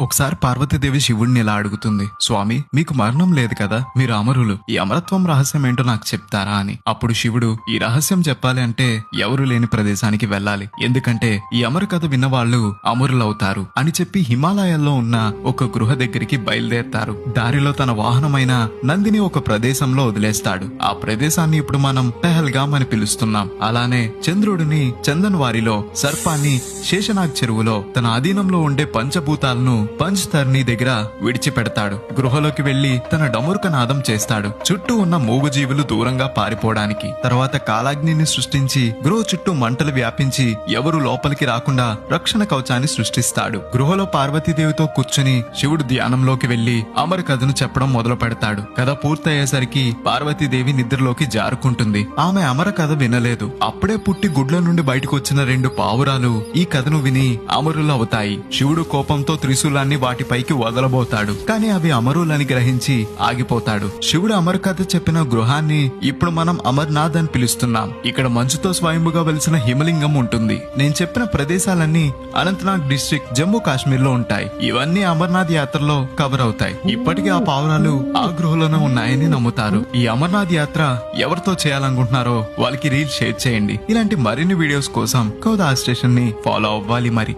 ఒకసారి పార్వతీదేవి శివుణ్ణి ఇలా అడుగుతుంది స్వామి మీకు మరణం లేదు కదా? మీరు అమరులు. ఈ అమరత్వం రహస్యం ఏంటో నాకు చెప్తారా? అని. అప్పుడు శివుడు ఈ రహస్యం చెప్పాలి అంటే ఎవరు లేని ప్రదేశానికి వెళ్ళాలి. ఎందుకంటే ఈ అమరు కథ విన్నవాళ్ళు అమరులవుతారు అని చెప్పి హిమాలయాల్లో ఉన్న ఒక గృహ దగ్గరికి బయలుదేరతారు. దారిలో తన వాహనమైన నందిని ఒక ప్రదేశంలో వదిలేస్తాడు. ఆ ప్రదేశాన్ని ఇప్పుడు మనం పెహల్గాం అని పిలుస్తున్నాం. అలానే చంద్రుడిని చందన్ వారిలో సర్పాన్ని శేషనాగ్ చెరువులో తన అధీనంలో ఉండే పంచభూతాలను పంచతర్ని దగ్గర విడిచిపెడతాడు. గృహలోకి వెళ్ళి తన డమురుక నాదం చేస్తాడు. చుట్టూ ఉన్న మూగజీవులు దూరంగా పారిపోవడానికి. తర్వాత కాలాగ్నిని సృష్టించి గృహ చుట్టూ మంటలు వ్యాపించి ఎవరు లోపలికి రాకుండా రక్షణ కవచాన్ని సృష్టిస్తాడు. గృహలో పార్వతీదేవితో కూర్చుని శివుడు ధ్యానంలోకి వెళ్ళి అమర కథను చెప్పడం మొదలు పెడతాడు కథ పూర్తయ్యేసరికి పార్వతీదేవి నిద్రలోకి జారుకుంటుంది. ఆమె అమర కథ వినలేదు. అప్పుడే పుట్టి గుడ్ల నుండి బయటకు వచ్చిన రెండు పావురాలు ఈ కథను విని అమరులు అవుతాయి శివుడు కోపంతో త్రిశూల త్రిశూలాన్ని వాటిపైకి వదలబోతాడు. కానీ అవి అమరులని గ్రహించి ఆగిపోతాడు. శివుడు అమర్ కథ చెప్పిన గృహాన్ని ఇప్పుడు మనం అమర్నాథ్ అని పిలుస్తున్నాం. ఇక్కడ మంచుతో స్వయంభుగా వెలిసిన హిమలింగం ఉంటుంది. నేను చెప్పిన ప్రదేశాలన్నీ అనంతనాగ్ డిస్ట్రిక్ట్ జమ్మూ కాశ్మీర్లో ఉంటాయి. ఇవన్నీ అమర్నాథ్ యాత్రలో కవర్ అవుతాయి. ఇప్పటికీ ఆ పావురాలు ఆ గృహలోనే ఉన్నాయని నమ్ముతారు. ఈ అమర్నాథ్ యాత్ర ఎవరితో చేయాలనుకుంటున్నారో వాళ్ళకి రీల్ షేర్ చేయండి. ఇలాంటి మరిన్ని వీడియోస్ కోసం కౌదా స్టేషన్ని ఫాలో అవ్వాలి మరి.